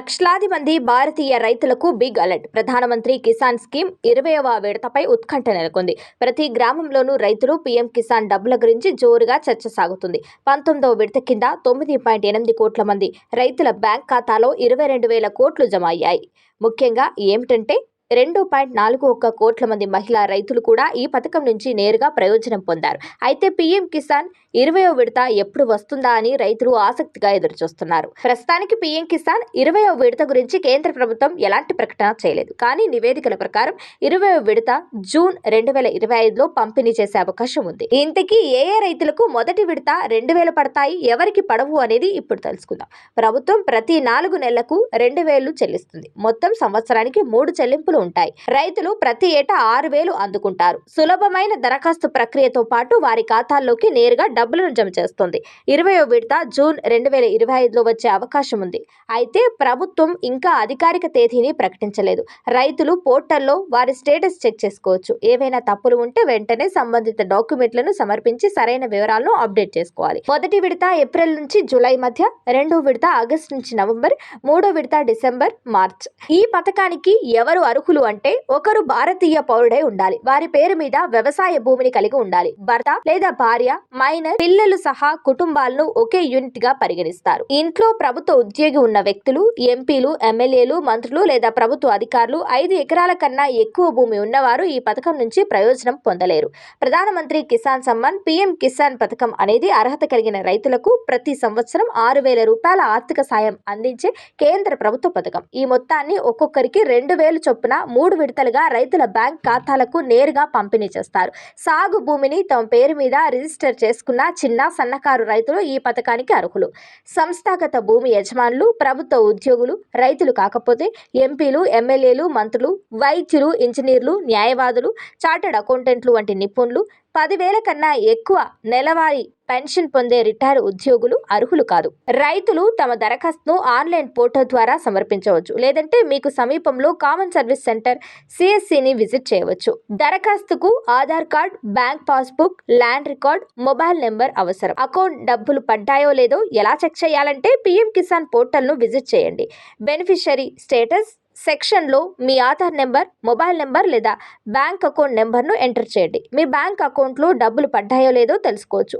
లక్షలాది మంది భారతీయ రైతులకు బిగ్ అలర్ట్. ప్రధానమంత్రి కిసాన్ స్కీమ్ ఇరవైవ విడతపై ఉత్కంఠ నెలకొంది. ప్రతి గ్రామంలోనూ రైతులు పీఎం కిసాన్ డబ్బుల గురించి జోరుగా చర్చ సాగుతుంది. పంతొమ్మిదవ విడత కింద తొమ్మిది పాయింట్ ఎనిమిది కోట్ల మంది రైతుల బ్యాంక్ ఖాతాలో ఇరవై రెండు వేల కోట్లు జమ అయ్యాయి. ముఖ్యంగా ఏమిటంటే రెండు పాయింట్ నాలుగు ఒక్క కోట్ల మంది మహిళా రైతులు కూడా ఈ పథకం నుంచి నేరుగా ప్రయోజనం పొందారు. అయితే పీఎం కిసాన్ ఇరవయో విడత ఎప్పుడు వస్తుందా అని రైతులు ఆసక్తిగా ఎదురుచూస్తున్నారు. ప్రస్తుతానికి పీఎం కిసాన్ ఇరవయో విడత గురించి కేంద్ర ప్రభుత్వం ఎలాంటి ప్రకటన చేయలేదు. కానీ నివేదికల ప్రకారం ఇరవయో విడత జూన్ రెండు వేల ఇరవై ఐదులో పంపిణీ చేసే అవకాశం ఉంది. ఇంతకీ ఏ ఏ రైతులకు మొదటి విడత రెండు వేలు పడతాయి ఎవరికి పడవు అనేది ఇప్పుడు తెలుసుకుందాం. ప్రభుత్వం ప్రతి నాలుగు నెలలకు రెండు వేలు చెల్లిస్తుంది. మొత్తం సంవత్సరానికి మూడు చెల్లింపులు ఉంటాయి. రైతులు ప్రతి ఏటా ఆరు వేలు అందుకుంటారు. సులభమైన దరఖాస్తు ప్రక్రియతో పాటు వారి ఖాతాల్లోకి నేరుగా డబ్బులను జమ చేస్తుంది. ఇరవయో విడత జూన్ రెండు వేల ఇరవై ఐదులో వచ్చే అవకాశం ఉంది. అయితే ప్రభుత్వం ఇంకా అధికారిక తేదీని ప్రకటించలేదు. రైతులు పోర్టల్లో వారి స్టేటస్ చెక్ చేసుకోవచ్చు. ఏవైనా తప్పులు ఉంటే వెంటనే సంబంధిత డాక్యుమెంట్లను సమర్పించి సరైన వివరాలను అప్డేట్ చేసుకోవాలి. మొదటి విడత ఏప్రిల్ నుంచి జూలై మధ్య రెండో విడత ఆగస్టు నుంచి నవంబర్ మూడో విడత డిసెంబర్ మార్చ్. ఈ పథకానికి ఎవరు అర్హులు అంటే ఒకరు భారతీయ పౌరుడై ఉండాలి. వారి పేరు మీద వ్యవసాయ భూమిని కలిగి ఉండాలి. భర్త లేదా భార్య మైనర్ పిల్లలు సహా కుటుంబాలను ఒకే యూనిట్గా పరిగణిస్తారు. ఇంట్లో ప్రభుత్వ ఉద్యోగి ఉన్న వ్యక్తులు ఎంపీలు ఎమ్మెల్యేలు మంత్రులు లేదా ప్రభుత్వ అధికారులు ఐదు ఎకరాల కన్నా ఎక్కువ భూమి ఉన్నవారు ఈ పథకం నుంచి ప్రయోజనం పొందలేరు. ప్రధానమంత్రి కిసాన్ సమ్మాన్ పీఎం కిసాన్ పథకం అనేది అర్హత కలిగిన రైతులకు ప్రతి సంవత్సరం ఆరు వేల రూపాయల ఆర్థిక సాయం అందించే కేంద్ర ప్రభుత్వ పథకం. ఈ మొత్తాన్ని ఒక్కొక్కరికి రెండు వేలు చొప్పున మూడు విడతలుగా రైతుల బ్యాంక్ ఖాతాలకు నేరుగా పంపిణీ చేస్తారు. సాగు భూమిని తమ పేరు మీద రిజిస్టర్ చేసుకున్న చిన్న సన్నకారు రైతులు ఈ పథకానికి అర్హులు. సంస్థాగత భూమి యజమానులు ప్రభుత్వ ఉద్యోగులు రైతులు కాకపోతే ఎంపీలు ఎమ్మెల్యేలు మంత్రులు వైద్యులు ఇంజనీర్లు న్యాయవాదులు చార్టెడ్ అకౌంటెంట్లు వంటి నిపుణులు పదివేల కన్నా ఎక్కువ నెలవారీ పెన్షన్ పొందే రిటైర్ ఉద్యోగులు అర్హులు కాదు. రైతులు తమ దరఖాస్తును ఆన్లైన్ పోర్టల్ ద్వారా సమర్పించవచ్చు. లేదంటే మీకు సమీపంలో కామన్ సర్వీస్ సెంటర్ సిఎస్సిని విజిట్ చేయవచ్చు. దరఖాస్తుకు Aadhaar card bank passbook land record mobile number అవసరం. అకౌంట్ డబ్బులు పడ్డాయో లేదో ఎలా చెక్ చేయాలంటే పీఎం కిసాన్ పోర్టల్ను విజిట్ చేయండి. బెనిఫిషరీ స్టేటస్ సెక్షన్లో మీ ఆధార్ నెంబర్ మొబైల్ నెంబర్ లేదా బ్యాంక్ అకౌంట్ నెంబర్ను ఎంటర్ చేయండి. మీ బ్యాంక్ అకౌంట్లో డబ్బులు పడ్డాయో లేదో తెలుసుకోవచ్చు.